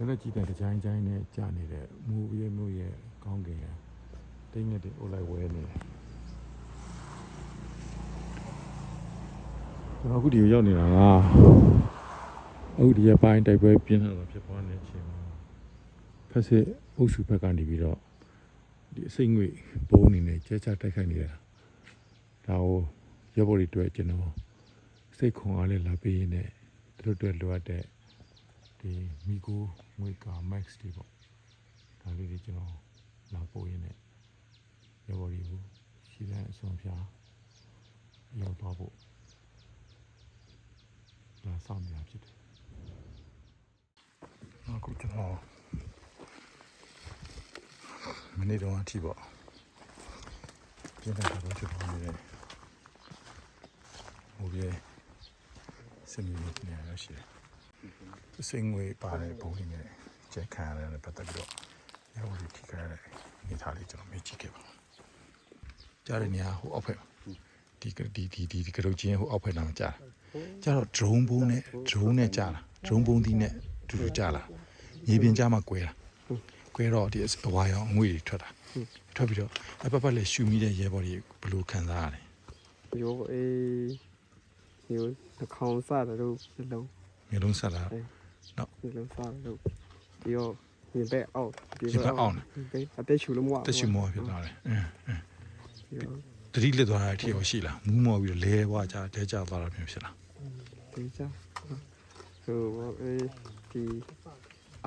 လက်လက်ကြီးတဲ့ကြိုင်းကြိုင်းနဲ့ကြာနေတဲ့မူရဲမှုရဲ့ကောင်းကင်ရတိတ်ငက်တွေအိုလိုက်ဝဲနေတယ်ကျွန်တော်အခုဒီကိုရောက်နေတာကအခုဒီရပိုင်းတိုက်ပွဲပြင်းထန်တော့ဖြစ်သွားနေချိန်မှာဖက်စစ်အုပ်စုဘက်ကနေပြီးတော့ဒီအစိမ့်ငွေဘုံအနေနဲ့ကျဲချတိုက်ခိုက်နေတာဒါကိုရပ်ဖို့တွေတွေ့ကျွန်တော်စိတ်ခွန်အားနဲ့လာပေးရင်းနဲ့သူတို့တွေ့လိုအပ်တဲ့ ဒီမီကိုငွေကာ max တွေပေါ့ဒါလေးတွေကျွန်တော်လာပို့ရင်းနဲ့ရဘော်ဒီကိုရှင်းတဲ့အဆုံးဖြားရောက်သွားဖို့ဒါစောင့်နေတာဖြစ်တယ်အခုကျွန်တော်မနေ့တော့အထိပေါ့ပြင်းတဲ့တော့ဖြစ်သွားနေတယ်ဟိုပြဲစင်မီနေရရှိတယ် စင်ငွေပါတဲ့ပုံလေးနဲ့ကျက်ခံရတဲ့ပတ်သက်ပြီးတော့ရောင်းလို့ထိခိုက်တဲ့နေသားလေးကျွန်တော်မေ့ကြည့်ခဲ့ပါကြားတဲ့နေရာဟိုအောက်ဖက်ဒီဒီဒီဒီဒီကရုတ်ချင်းဟိုအောက်ဖက်နာမှာကြားတာကြားတော့ drone ဘုံနဲ့ drone နဲ့ကြားတာ drone ဘုံဒီနဲ့တူတူကြားလာမြေပြင်ကြားမှာကွဲတာကွဲတော့ဒီအဝါရောင်အငွေတွေထွက်တာထွက်ပြီးတော့အပတ်ပတ်လဲရှူမိတဲ့ရဲဘော်တွေဘယ်လိုခံစားရလဲရိုးအေးရိုးနှာခေါင်းစတယ်လို့မျိုးလုံးမျိုးလုံးဆက်လာ ဒီလုံးစားတယ်လို့ဒီရောဒီဘက်အောက် ဒီဘက်အောင် ဒီအသက်ရှူလို့မဝ တက်ရှိမောဖြစ်သွားတယ်အင်းအင်း ဒီရော တတိလစ်သွားတဲ့အထီရောရှိလားမူးမော်ပြီးတော့လဲဝါကြတဲကြသွားတာမျိုးဖြစ်လား ဒီကြဟိုအေးဒီ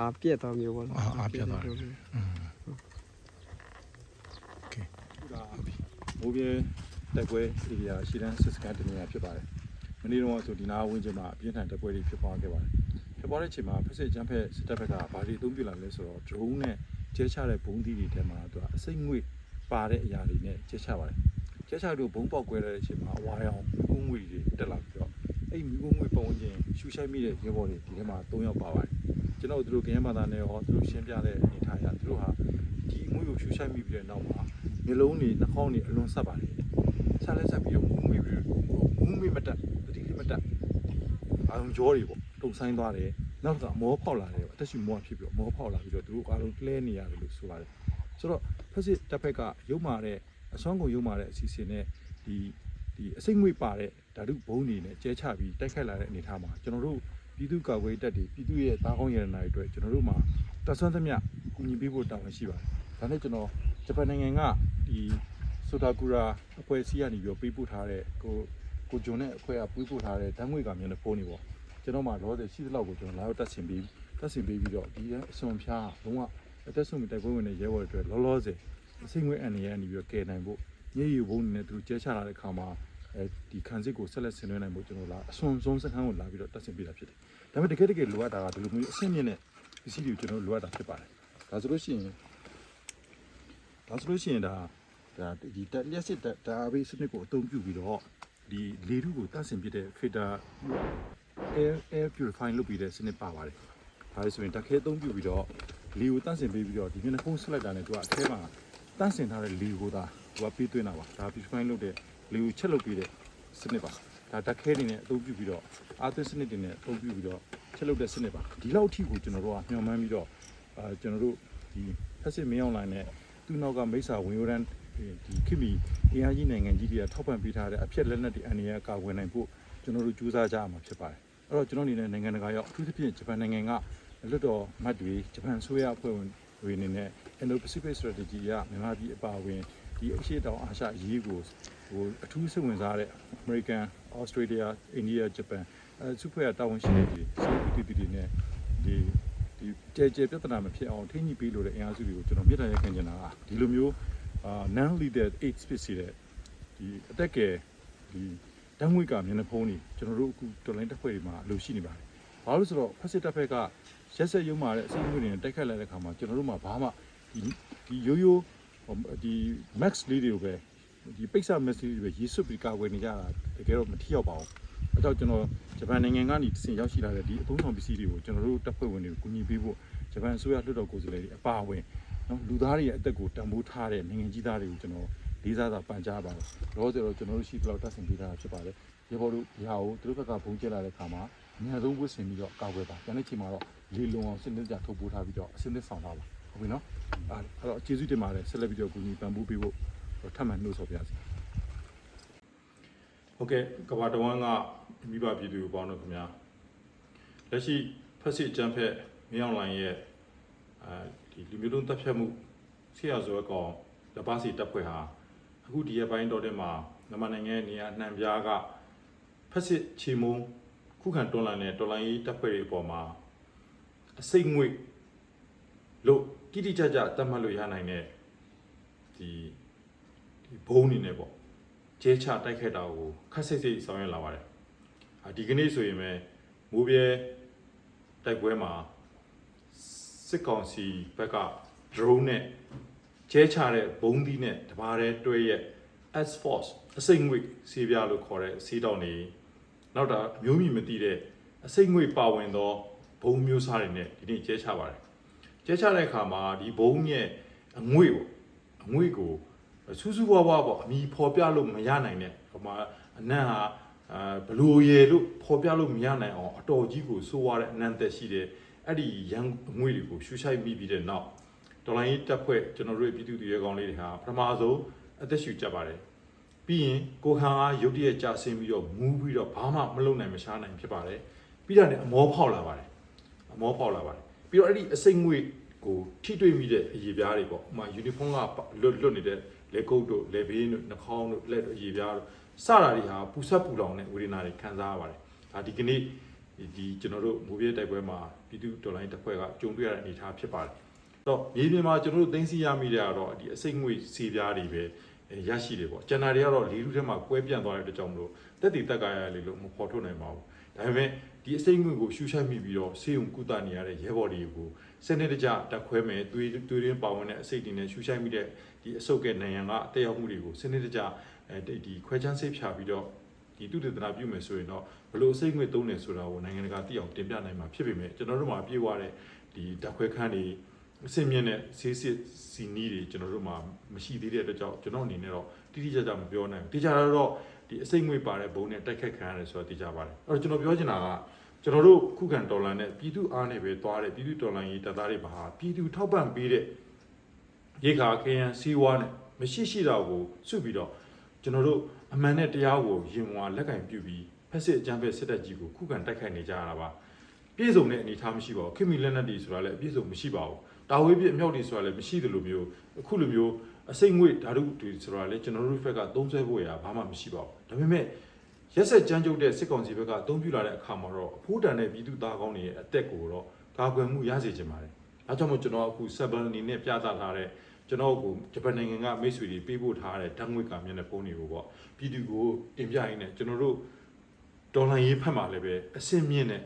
အပြက်တော်မျိုးပေါ့ အာအာပြတ်သွားတယ်อืมโอเคဟုတ်ပြီ မိုးပြဲတက်ပွဲဧရိယာရှီတန်းစစ်စကန်တနေရာဖြစ်ပါတယ်။မနေ့တုန်းကဆိုဒီနားဝင်းကျင်မှာအပြင်းထန်တက်ပွဲတွေဖြစ်ပွားခဲ့ပါတယ်။ ဖြစ်ပွားတဲ့အချိန်မှာဖက်စစ်ကျန်းဖက်စစ်တပ်ဘက်ကဘာတွေအသုံးပြုလာလဲဆိုတော့ drone နဲ့ကျဲချတဲ့ဘုံသီးတွေထဲမှာသူကအစိမ့်ငွေ့ပါတဲ့အရာတွေနဲ့ကျဲချပါတယ်။ကျဲချလို့ဘုံပေါက်ကွဲတဲ့အချိန်မှာအဝါရောင်မိကုံးငွေတွေတက်လာပြီးတော့အဲ့မိကုံးငွေပုံဝင်ချင်းရှူရှိုက်မိတဲ့ရဲဘော်တွေဒီထဲမှာ၃ယောက်ပါပါတယ်။ကျွန်တော်တို့ကရင်ဘာသာနဲ့ရောသူတို့ရှင်းပြတဲ့အနေထားအရသူတို့ဟာဒီငွေကိုရှူရှိုက်မိပြီးတဲ့နောက်မှာမျိုးလုံးတွေနှာခေါင်းတွေအလွန်ဆက်ပါတယ်ဆက်လက်ဆက်ပြီးတော့မူးမိပြီးမူးမိမတက်တတိမတက်အာရုံကြောတွေပေါ့ တုံဆိုင်သွားတယ်နောက်တော့မောဖောက်လာတယ်ပေါ့အသက်ရှူမောဖြစ်ပြီးတော့မောဖောက်လာပြီးတော့သူတို့အားလုံးလှဲနေရတယ်လို့ဆိုပါတယ်ဆိုတော့ဖက်စစ်တစ်ဖက်ကရုံမာတဲ့အစွမ်းကုန်ရုံမာတဲ့အစီအစဉ်နဲ့ဒီဒီအစိမ့်ငွေပါတဲ့ဓာတုဘုံတွေနဲ့ကျဲချပြီးတိုက်ခိုက်လာတဲ့အနေအထားမှာကျွန်တော်တို့ပြည်သူ့ကာကွယ်တပ်တွေပြည်သူ့ရဲ့တာကောင်းရတနာတွေအတွက်ကျွန်တော်တို့မှာတက်ဆွမ်းသမျှကူညီပေးဖို့တာဝန်ရှိပါတယ်ဒါနဲ့ကျွန်တော်ဂျပန်နိုင်ငံကဒီဆိုတာကူရာအဖွဲ့အစည်းကနေပြီးတော့ပေးပို့ထားတဲ့ကိုကိုဂျွန်နဲ့အဖွဲ့ကပေးပို့ထားတဲ့ဓာတ်ငွေကမျိုးနဲ့ဖုန်းနေပေါ့ ကျွန်တော်မှလောဆယ်ရှိသလောက်ကိုကျွန်တော်လာရောက်တက်ဆင်ပြီးတက်ဆင်ပေးပြီးတော့ဒီအစွန်ဖျားလုံးဝအသက်ဆုံးတိုက်ပွဲဝင်တဲ့ရဲဘော်တွေအတွက်လောလောဆယ်အစိမ့်ငွေအန်ရန်နေပြီးတော့ကယ်နိုင်ဖို့ညရည်ဘုံနဲ့သူကျဲချလာတဲ့ခါမှာအဲဒီခံစစ်ကိုဆက်လက်ဆင်နွှဲနိုင်ဖို့ကျွန်တော်လာအစွန်ဆုံးစခန်းကိုလာပြီးတော့တက်ဆင်ပေးတာဖြစ်တယ်ဒါပေမဲ့တကယ်တကယ်လိုအပ်တာကဒီလိုမျိုးအဆင့်မြင့်တဲ့ပစ္စည်းတွေကိုကျွန်တော်လိုအပ်တာဖြစ်ပါတယ်ဒါဆိုလို့ရှိရင်ဒါဆိုလို့ရှိရင်ဒါဒါဒီတက်လျက်စစ်တက်ဒါဘေးစနစ်ကိုအသုံးပြုပြီးတော့ဒီလေထုကိုတန့်စင်ပြတဲ့ filter air air purifying လုပ်ပြီးတဲ့စနစ်ပါပါတယ်။ဒါဆိုရင်တက်ခဲအသုံးပြုပြီးတော့လေကိုတန့်စင်ပေးပြီးတော့ဒီမျက်နှာဖုံးဆက်လိုက်တာနဲ့သူကအထဲမှာတန့်စင်ထားတဲ့လေကိုသာသူကပေးသွင်းတာပါ။ဒါ purifying လုပ်တဲ့လေကိုချက်လုပ်ပြီးတဲ့စနစ်ပါ။ဒါတက်ခဲတွေနဲ့အသုံးပြုပြီးတော့အာသွင်းစနစ်တွေနဲ့အသုံးပြုပြီးတော့ချက်လုပ်တဲ့စနစ်ပါ။ဒီလောက်အထိကိုကျွန်တော်တို့ကညှော်မှန်းပြီးတော့အာကျွန်တော်တို့ဒီဖက်စစ်မင်းအောင်လိုင်းနဲ့သူ့နောက်ကမိစ္ဆာဝင်ရိုးတန်းဒီခိမီအင်အားကြီးနိုင်ငံကြီးတွေကထောက်ပံ့ပေးထားတဲ့အဖြစ်လက်နက်တွေအန္တရာယ်ကာကွယ်နိုင်ဖို့ကျွန်တော်တို့ကြိုးစားကြရမှာဖြစ်ပါတယ် အဲ့တော့ကျွန်တော်အနေနဲ့နိုင်ငံတကာရောက်အထူးသဖြင့်ဂျပန်နိုင်ငံကလွတ်တော်မတ်တွေဂျပန်ဆိုရအဖွဲ့ဝင်တွေအနေနဲ့ Indo-Pacific Strategy ရမြန်မာပြည်အပါအဝင်ဒီအရှေ့တောင်အာရှအရေးကိုဟိုအထူးစိတ်ဝင်စားတဲ့ American, Australia, India, Japan အဲစုဖွဲ့တာဝန်ရှိတဲ့ဒီ CPTT တွေနဲ့ဒီဒီကြဲကြဲပြဿနာမဖြစ်အောင်ထိန်းညှိပေးလို့တဲ့အင်အားစုတွေကိုကျွန်တော်မြစ်တာရက်ခံနေတာကဒီလိုမျိုးအာ non leader aids ဖြစ်စေတဲ့ဒီအတက်ကယ်ဒီ တန်းငွေကမျက်နှာဖုံးနေကျွန်တော်တို့အခုတော်လိုင်းတက်ဖွဲ့တွေမှာအလိုရှိနေပါတယ်။ဘာလို့လဲဆိုတော့ဖက်စစ်တပ်ဖက်ကရက်ဆက်ရုံမာတဲ့အစိမ့်ငွေတွေနဲ့တိုက်ခတ်လိုက်တဲ့ခါမှာကျွန်တော်တို့မှာဘာမှဒီဒီရိုးရိုးဟိုဒီ max လေးတွေကိုပဲဒီပိတ်စာ max လေးတွေပဲရေးဆွပြီးကာကွယ်နေကြတာတကယ်တော့မထီရောက်ပါဘူး။အဲကြောင့်ကျွန်တော်ဂျပန်နိုင်ငံကနေတဆင်ရောက်ရှိလာတဲ့ဒီအသုံးဆောင်ပစ္စည်းတွေကိုကျွန်တော်တို့တပ်ဖွဲ့ဝင်တွေကိုကူညီပေးဖို့ဂျပန်အစိုးရလွှတ်တော်ကိုယ်စားလှယ်တွေအပါအဝင်နော်လူသားတွေရဲ့အသက်ကိုတန်ဖိုးထားတဲ့နိုင်ငံကြီးသားတွေကိုကျွန်တော် လေးစားစွာပန်ကြားပါတယ်။လောဆယ်တော့ကျွန်တော်တို့ရှိသလောက်တတ်ဆင်ပေးထားတာဖြစ်ပါတယ်။ရေဘော်တို့ဒီဟာကိုသူတို့ဘက်ကဘုံကျက်လာတဲ့ခါမှာအများဆုံးဝတ်ဆင်ပြီးတော့ကာကွယ်ပါကျန်တဲ့ချိန်မှာတော့လေလုံအောင်စနစ်ကြထုတ်ပိုးထားပြီးတော့အစနစ်ဆောင်ထားပါဟုတ်ပြီနော်အဲ့အဲ့တော့ကျေးဇူးတင်ပါတယ်ဆက်လက်ပြီးတော့ကူညီပံ့ပိုးပေးဖို့ထပ်မံနှိုးဆော်ပြပါစီဟုတ်ကဲ့ကဘာတဝမ်းကမိဘပြည်သူပေါင်းတို့ခင်ဗျာလက်ရှိဖက်စစ်အကြမ်းဖက်မြေအောင်လိုင်းရဲ့အဲဒီလူမျိုးတုံးတပ်ဖြတ်မှုဆရာဇောကောင်လက်ပါစီတပ်ဖွဲ့ဟာ အခုဒီရက်ပိုင်းတော်တဲ့မှာမြန်မာနိုင်ငံရဲ့နေရာအနှံပြားကဖက်စစ်ချီမုံခုခံတွန်းလှန်တဲ့တော်လိုင်းရေးတပ်ဖွဲ့တွေအပေါ်မှာအစိတ်ငွေ့လို့တိတိကျကျသတ်မှတ်လို့ရနိုင်တဲ့ဒီဒီဘုံအနေနဲ့ပေါ့ကျဲချတိုက်ခိုက်တာကိုခက်စိတ်စိတ်ဆောင်ရွက်လာပါတယ်။အာဒီကနေ့ဆိုရင်ပဲမိုးပြဲတိုက်ပွဲမှာစစ်ကောင်စီဘက်က drone နဲ့ ကျဲချတဲ့ဘုံသီးနဲ့တပါးတဲ့တွဲရဲ့ S force အစိတ်ငွေ့စီးပြားလို့ခေါ်တဲ့စီးတောက်နေနောက်တာအမျိုးမြင်မသိတဲ့အစိတ်ငွေ့ပါဝင်သောဘုံမျိုးစားတွေနဲ့ဒီနေ့ကျဲချပါတယ်ကျဲချတဲ့အခါမှာဒီဘုံရဲ့အငွေ့ပေါ့အငွေ့ကိုစူးစူးဝါးဝါပေါ့အမီဖော်ပြလို့မရနိုင်တဲ့ဟိုမှာအနံ့ဟာအာဘလူရယ်လို့ဖော်ပြလို့မရနိုင်အောင်အတော်ကြီးကိုစိုးရတဲ့အနံ့သက်ရှိတဲ့အဲ့ဒီရန်အငွေ့တွေကိုရှူရှိုက်မိပြီးတဲ့နောက် ဒေါ်လာရေးတက်ဖွဲ့ကျွန်တော်တို့ရဲ့ပြည်သူတွေရဲ့ကောင်းလေးတွေဟာပထမဆုံးအသက်ရှူကြပါတယ်ပြီးရင်ကိုခံအားရုတ်တရက်ကြာဆင်းပြီးတော့မူးပြီးတော့ဘာမှမလုပ်နိုင်မရှားနိုင်ဖြစ်ပါတယ်ပြီးတော့လည်းအမောဖောက်လာပါတယ်အမောဖောက်လာပါတယ်ပြီးတော့အဲ့ဒီအစိမ့်ငွေကိုထိတွေ့မိတဲ့အရေးပြားတွေပေါ့ဥပမာယူနီဖောင်းကလွတ်လွတ်နေတဲ့လက်ကုပ်တို့လက်ဘေးတို့နှာခေါင်းတို့လက်တို့အရေးပြားတို့စတာတွေဟာပူဆက်ပူလောင်တဲ့ဝေဒနာတွေခံစားရပါတယ်ဒါဒီကနေ့ဒီဒီကျွန်တော်တို့မိုးပြဲတိုက်ပွဲမှာပြည်သူတော်လိုင်းတစ်ဖွဲ့ကကြုံတွေ့ရတဲ့အနေအထားဖြစ်ပါတယ် တော့မြေပြင်မှာကျွန်တော်တို့သိသိရမိတဲ့ကတော့ဒီအစိမ့်ငွေစီပြားတွေပဲအဲရရှိတယ်ပေါ့ကျန်တာတွေကတော့လေလူထဲမှာကွဲပြန့်သွားတဲ့အတွက်ကြောင့်မလို့တက်တည်တက်ကာရလေလို့မဖော်ထုတ်နိုင်ပါဘူးဒါပေမဲ့ဒီအစိမ့်ငွေကိုရှူရှိုက်မိပြီးတော့ဆေးရုံကုသနေရတဲ့ရဲဘော်တွေကိုစနစ်တကျတက်ခွဲမယ်သွေးသွေးရင်းပါဝင်တဲ့အစိတ်တွေနဲ့ရှူရှိုက်မိတဲ့ဒီအဆုတ်ကဲနိုင်ရန်ကအတက်ရောက်မှုတွေကိုစနစ်တကျအဲဒီခွဲချမ်းဆေးဖြာပြီးတော့ဒီသူတည်တနာပြုမယ်ဆိုရင်တော့ဘလို့အစိတ်ငွေသုံးတယ်ဆိုတာကိုနိုင်ငံတကာသိအောင်တင်ပြနိုင်မှာဖြစ်ပေမဲ့ကျွန်တော်တို့မှာပြေးသွားတဲ့ဒီတက်ခွဲခန်းတွေ အစင်မြင့်တဲ့ဆေးစစ်စီနီးတွေကျွန်တော်တို့မှာမရှိသေးတဲ့အတွက်ကြောင့်ကျွန်တော်အနေနဲ့တော့တိတိကျကျမပြောနိုင်ဘူးတိကျတော့ဒီအစိတ်ငွေပါတဲ့ဘုံနဲ့တိုက်ခတ်ခံရတယ်ဆိုတာသိကြပါတယ်အဲ့တော့ကျွန်တော်ပြောချင်တာကကျွန်တော်တို့ခုခံတော်လန်နဲ့ပြည်သူအားနဲ့ပဲသွားတယ်ပြည်သူတော်လန်ရေးတပ်သားတွေပါဟာပြည်သူထောက်ပံ့ပေးတဲ့ရေခါခရန်စီးဝါးနဲ့မရှိရှိတာကိုစုပြီးတော့ကျွန်တော်တို့အမှန်နဲ့တရားကိုရင်ဝါလက်ကင်ပြုပြီးဖက်စစ်အကြမ်းဖက်စစ်တပ်ကြီးကိုခုခံတိုက်ခိုက်နေကြရတာပါ ပြည့်စုံတဲ့အနေအထားမရှိပါဘူးခင်မီလက်နက်တွေဆိုတာလည်းအပြည့်စုံမရှိပါဘူးတာဝေးပြည့်အမြောက်တွေဆိုတာလည်းမရှိသလိုမျိုးအခုလိုမျိုးအစိတ်ငွေဓာတုတွေဆိုတာလေကျွန်တော်တို့ဘက်ကသုံးဆွဲဖို့ရဘာမှမရှိပါဘူးဒါပေမဲ့ရက်ဆက်ကြမ်းကြုတ်တဲ့စစ်ကောင်စီဘက်ကအသုံးပြုလာတဲ့အခါမှာတော့အဖိုးတန်တဲ့ပြည်သူသားကောင်းတွေရဲ့အသက်ကိုတော့ကာကွယ်မှုရစေချင်ပါတယ်အဲကြောင့်မို့ကျွန်တော်အခု7အနေနဲ့ပြသထားတဲ့ကျွန်တော်ကိုဂျပန်နိုင်ငံကမိတ်ဆွေတွေပေးပို့ထားတဲ့ဓာတ်ငွေကမျက်နှာပုံတွေကိုပေါ့ပြည်သူကိုတင်ပြရင်းနဲ့ကျွန်တော်တို့ဒေါ်လာရေးဖက်မှာလည်းပဲအစင်မြင့်တဲ့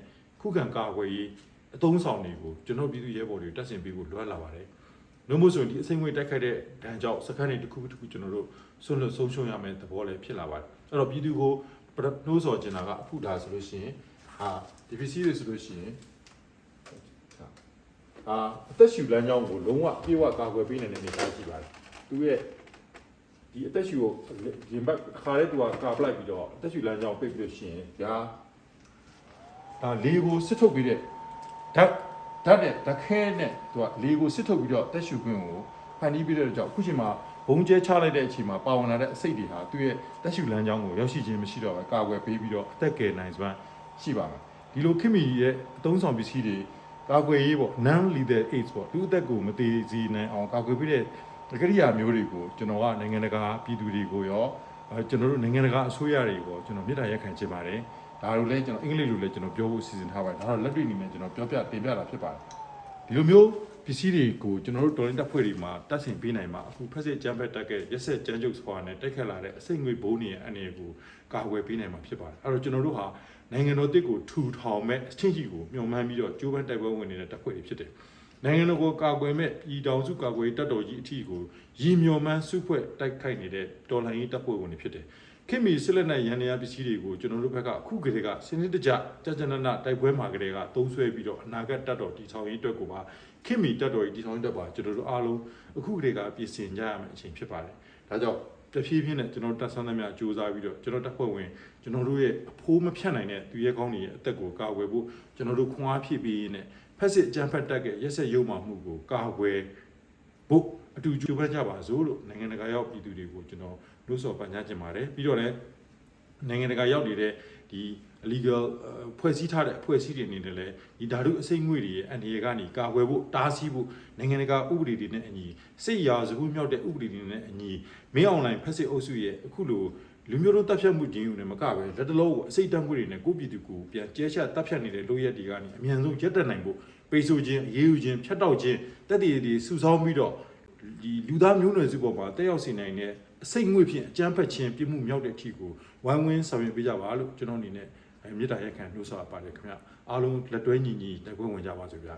ခုခံကာကွယ်ရေးအသုံးဆောင်တွေကိုကျွန်တော်ပြည်သူရဲဘော်တွေတက်ဆင်ပေးဖို့လွှမ်းလာပါတယ်နှုတ်မို့ဆိုရင်ဒီအစိမ့်ငွေတိုက်ခိုက်တဲ့ဒဏ်ကြောင့်စခန်းတွေတစ်ခုတစ်ခုကျွန်တော်တို့ဆွန့်လွတ်ဆုံးရှုံးရမယ့်သဘောလည်းဖြစ်လာပါတယ်အဲ့တော့ပြည်သူကိုနှိုးဆော်ကျင်တာကအခုဒါဆိုလို့ရှိရင်ဟာဒီပစ္စည်းတွေဆိုလို့ရှိရင်အာအသက်ရှူလမ်းကြောင်းကိုလုံးဝပြေဝကာကွယ်ပေးနိုင်တဲ့အနေအထားရှိပါတယ်သူရဲ့ဒီအသက်ရှူကိုရင်ဘတ်ခါရဲသူကကာပလိုက်ပြီးတော့အသက်ရှူလမ်းကြောင်းပိတ်ပြီးလို့ရှိရင်ဒါ ဒါလေကိုစစ်ထုတ်ပြီးတဲ့ဓာတ်ဓာတ်နဲ့ဓာတ်ခဲနဲ့သူကလေကိုစစ်ထုတ်ပြီးတော့တက်ရှူခွင့်ကိုဖန်တီးပြီးတဲ့ကြောင့်အခုချိန်မှာဘုံကျဲချလိုက်တဲ့အချိန်မှာပါဝင်လာတဲ့အစိတ်တွေဟာသူ့ရဲ့တက်ရှူလမ်းကြောင်းကိုရောက်ရှိခြင်းမရှိတော့ပဲကာကွယ်ပေးပြီးတော့အသက်ကယ်နိုင်စွမ်းရှိပါမယ်ဒီလိုခင်မီရဲ့အသုံးဆောင်ပစ္စည်းတွေကာကွယ်ရေးပေါ့ non lethal aids ပေါ့သူ့အသက်ကိုမသေးစေနိုင်အောင်ကာကွယ်ပေးတဲ့ကရိယာမျိုးတွေကိုကျွန်တော်ကနိုင်ငံတကာပြည်သူတွေကိုရောအဲကျွန်တော်တို့နိုင်ငံတကာအစိုးရတွေကိုကျွန်တော်မြစ်တာရက်ခံချင်ပါတယ် ဒါတို့လည်းကျွန်တော်အင်္ဂလိပ်လိုလည်းကျွန်တော်ပြောဖို့စီစဉ်ထားပါတယ်ဒါတော့လက်တွေ့အနေနဲ့ကျွန်တော်ပြောပြတင်ပြတာဖြစ်ပါတယ်ဒီလိုမျိုးပစ္စည်းတွေကိုကျွန်တော်တို့တော်ရင်တပ်ဖွဲ့တွေမှာတတ်ဆင်ပေးနိုင်မှာအခုဖက်စစ်ကြမ်းဖက်တက်ခဲ့ရက်ဆက်ကြမ်းကြုတ်စွာနဲ့တိုက်ခတ်လာတဲ့အစိတ်ငွေဘုံတွေရဲ့အနေကိုကာကွယ်ပေးနိုင်မှာဖြစ်ပါတယ်အဲ့တော့ကျွန်တော်တို့ဟာနိုင်ငံတော်တစ်ကိုထူထောင်မဲ့အချင်းကြီးကိုမျှော်မှန်းပြီးတော့ကြိုးပမ်းတိုက်ပွဲဝင်နေတဲ့တပ်ဖွဲ့တွေဖြစ်တယ်နိုင်ငံတော်ကိုကာကွယ်မဲ့ပြည်ထောင်စုကာကွယ်တပ်တော်ကြီးအထီကိုရည်မျှော်မှန်းစုဖွဲ့တိုက်ခိုက်နေတဲ့တော်လှန်ရေးတပ်ဖွဲ့ဝင်တွေဖြစ်တယ် ခင်မီစစ်လက်နက်ရန်ရာပစ္စည်းတွေကိုကျွန်တော်တို့ဘက်ကအခုကတည်းကစနစ်တကျကြကြနနတိုက်ပွဲမှာကတည်းကသုံးဆွဲပြီးတော့အနာဂတ်တပ်တော်တည်ထောင်ရေးအတွက်ကိုပါခင်မီတက်တော်ကြီးတည်ထောင်တက်ပါကျွန်တော်တို့အားလုံးအခုကတည်းကပြင်ဆင်ကြရမယ့်အချိန်ဖြစ်ပါတယ်။ဒါကြောင့်တဖြည်းဖြည်းနဲ့ကျွန်တော်တက်ဆန်းသမျှစူးစမ်းပြီးတော့ကျွန်တော်တက်ဖွဲ့ဝင်ကျွန်တော်တို့ရဲ့အဖိုးမဖြတ်နိုင်တဲ့သူရဲကောင်းတွေရဲ့အသက်ကိုကာကွယ်ဖို့ကျွန်တော်တို့ခွန်အားဖြည့်ပေးရင်းနဲ့ဖက်စစ်အကြမ်းဖက်တက်ကရက်ဆက်ရုံမှမှုကိုကာကွယ်ဖို့ အတူကြိုးပမ်းကြပါစို့လို့နိုင်ငံတကာရောက်ပြည်သူတွေကိုကျွန်တော်နှိုးဆော်ပန်ကြားချင်ပါတယ်ပြီးတော့လည်းနိုင်ငံတကာရောက်နေတဲ့ဒီ illegal ဖွဲ့စည်းထားတဲ့အဖွဲ့အစည်းတွေအနေနဲ့လည်းဒီဓာတုအစိမ့်ငွေတွေရဲ့အန္တရာယ်ကနေကာကွယ်ဖို့တားဆီးဖို့နိုင်ငံတကာဥပဒေတွေနဲ့အညီစိတ်ရာဇဝတ်မြောက်တဲ့ဥပဒေတွေနဲ့အညီမင်းအွန်လိုင်းဖက်စစ်အုပ်စုရဲ့အခုလိုလူမျိုးတို့တပ်ဖြတ်မှုခြင်းယူနေမကပဲလက်တလုံးကိုအစိတ်တမ်းမှုတွေနဲ့ကိုပြည်သူကိုပြန်ကျဲချတပ်ဖြတ်နေတဲ့လူရက်တွေကနေအမြန်ဆုံးရက်တက်နိုင်ဖို့ပိတ်ဆို့ခြင်းအရေးယူခြင်းဖျက်တောက်ခြင်းတက်တည်တည်စုဆောင်းပြီးတော့ ဒီလူသားမျိုးနွယ်စုပေါ်မှာတက်ရောက်စေနိုင်တဲ့အစိတ်ငွေဖြင့်အကြမ်းဖက်ခြင်းပြစ်မှုမြောက်တဲ့အထီကိုဝိုင်းဝန်းဆောင်ရွက်ပေးကြပါလို့ကျွန်တော်အနေနဲ့အဲမေတ္တာရက်ခံနှိုးဆော်ပါတယ်ခင်ဗျအားလုံးလက်တွဲညီညီလက်တွဲဝင်ကြပါစို့ဗျာ